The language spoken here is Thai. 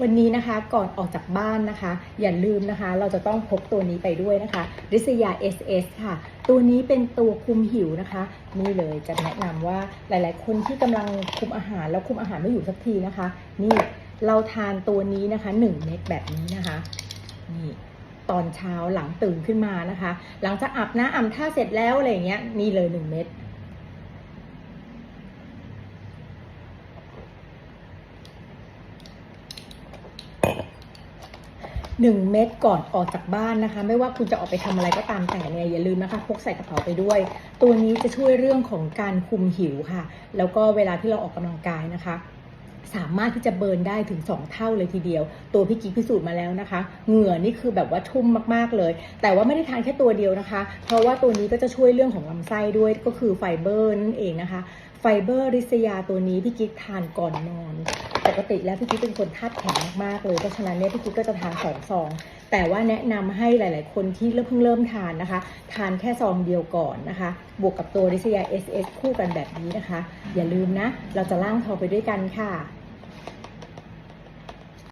วันนี้นะคะก่อนออกจากบ้านนะคะ อย่าลืมนะคะ เราจะต้องพกตัวนี้ไปด้วยนะคะริษยา SS ค่ะ ตัวนี้เป็นตัวคุมหิวนะคะ นี่เลยจะแนะนำว่าหลาย ๆ คนที่กำลังคุมอาหารแล้วคุมอาหารไม่อยู่สักทีนะคะ นี่เราทานตัวนี้นะคะ 1 เม็ดแบบนี้นะคะนี่ตอนเช้าหลังตื่นขึ้นมานะคะ หลังจากอาบน้ำอาบท่าเสร็จแล้วอะไรเงี้ยนี่เลย 1 เม็ด หนึ่งเม็ดก่อนออกจากบ้านนะคะ ไม่ว่าคุณจะออกไปทำอะไรก็ตามแต่เนี่ยอย่าลืมนะคะพกใส่กระเป๋าไปด้วย ตัวนี้จะช่วยเรื่องของการคุมหิวค่ะ แล้วก็เวลาที่เราออกกำลังกายนะคะ สามารถที่จะเบิร์นได้ถึง 2 เท่าเลยทีเดียว ตัวพี่กิ๊กพิสูจน์มาแล้วนะคะ เหงื่อนี่คือแบบว่าชุ่มมากๆเลย แต่ว่าไม่ได้ทานแค่ตัวเดียวนะคะ เพราะว่าตัวนี้ก็จะช่วยเรื่องของลำไส้ด้วยก็คือไฟเบอร์นั่นเองนะคะ ไฟเบอร์ริษยาตัวนี้พี่กิ๊กทานก่อนนอน ปกติแล้วพี่กิ๊กเป็นคนธาตุแข็งมากๆเลยเพราะฉะนั้นเนี่ยพี่กิ๊กก็จะทานสองซอง แต่ว่าแนะนำให้หลาย ๆ คนที่เริ่มเพิ่งเริ่มทานนะคะ ทานแค่ซองเดียวก่อนนะคะ บวกกับตัวดิสยา SS คู่กันแบบนี้นะคะ อย่าลืมนะ เราจะล่างทอไปด้วยกันค่ะ